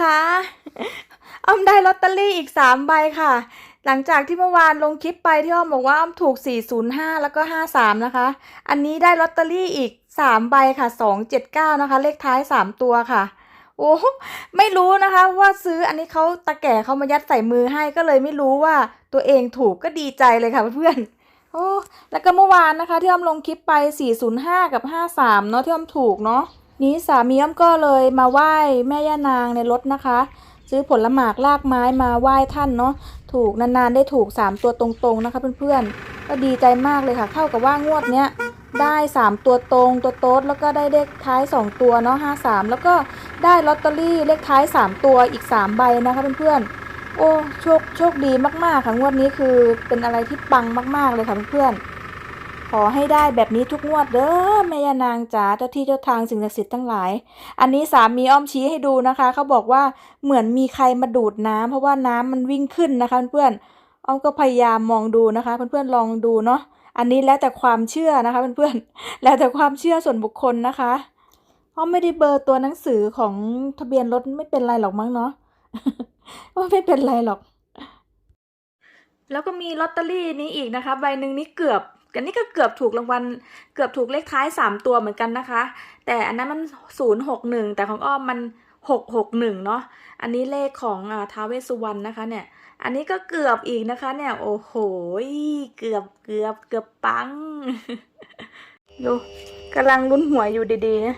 คะอ้อมได้ลอตเตอรี่อีกสามใบค่ะ หลังจากที่เมื่อวานลงคลิปไปที่อ้อมบอกว่าอ้อมถูก 405 แล้วก็ 53 นะคะ อันนี้ได้ลอตเตอรี่อีก3ใบค่ะ 279 นะคะ เลขท้าย 3 ตัวค่ะ โอ้ไม่รู้นะคะว่าซื้ออันนี้เขาตะแก่เขามายัดใส่มือให้ก็เลยไม่รู้ว่าตัวเองถูกก็ดีใจเลยค่ะเพื่อนๆโอ้แล้วก็เมื่อวานนะคะที่อ้อมลงคลิปไป 405 กับ 53 เนาะที่อ้อมถูกเนาะ นี้สามีอ้อมก็เลยมาไหว้แม่ย่านางในรถนะคะ ซื้อผลหมากลากไม้มาไหว้ท่านเนาะถูกนานๆได้ถูก 3 ตัวตรงๆนะคะเพื่อนๆก็ดีใจมากเลยค่ะ เข้ากับว่างวดเนี้ยได้ 3 ตัวตรงตัวโต๊ดแล้วก็ได้เลขท้าย 2 ตัวเนาะ53 แล้วก็ได้ลอตเตอรี่เลขท้าย 3 ตัวอีก 3 ใบนะคะเพื่อนๆโอ้โชคโชคดีมากๆค่ะงวดนี้คือเป็นอะไรที่ปังมาก ๆเลยค่ะเพื่อนๆ ขอให้ได้แบบนี้ทุกงวดเด้อแม่ยานางจ๋าเจ้าที่เจ้าทางสิ่งศักดิ์สิทธิ์ทั้งหลาย อันนี้สามีอ้อมชี้ให้ดูนะคะเขาบอกว่าเหมือนมีใครมาดูดน้ำเพราะว่าน้ำมันวิ่งขึ้นนะคะเพื่อนๆอ้อมก็พยายามมองดูนะคะเพื่อนๆลองดูเนาะอันนี้แล้วแต่ความเชื่อนะคะเพื่อนๆแล้วแต่ความเชื่อส่วนบุคคลนะคะอ้อมไม่ได้เบอร์ตัวหนังสือของทะเบียนรถไม่เป็นไรหรอกมั้งเนาะว่าไม่เป็นไรหรอก แล้วก็มีลอตเตอรี่นี้อีกนะคะ ใบหนึ่งนี้เกือบ กันนี้ก็เกือบถูกรางวัลเกือบถูกเลขท้ายสามตัวเหมือนกันนะคะ แต่อันนั้นมันศูนย์หกหนึ่งแต่ของอ้อมมันหกหกหนึ่งเนาะอันนี้เลขของอ่าท้าวเวสสุวรรณนะคะเนี่ยอันนี้ก็เกือบอีกนะคะเนี่ยโอ้โหเกือบเกือบเกือบปังดูกำลังลุ้นหวยอยู่ดีๆนะ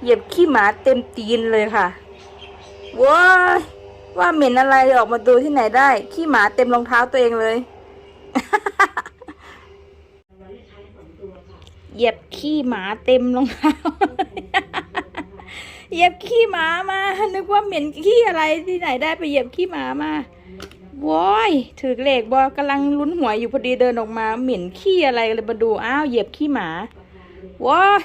เหยียบขี้หมาเต็มตีนเลยค่ะว้าว่าเหม็นอะไรออกมาดูที่ไหนได้ ขี้หมาเต็มรองเท้าตัวเองเลย เหยียบขี้หมาเต็มรองเท้า เหยียบขี้หมามา นึกว่าเหม็นขี้อะไรที่ไหนได้ไปเหยียบขี้หมามาว้อยถือเหล็กบอกำลังลุ้นหวยอยู่พอดีเดินออกมา เหม็นขี้อะไรเลยมาดู อ้าวเหยียบขี้หมาว้อย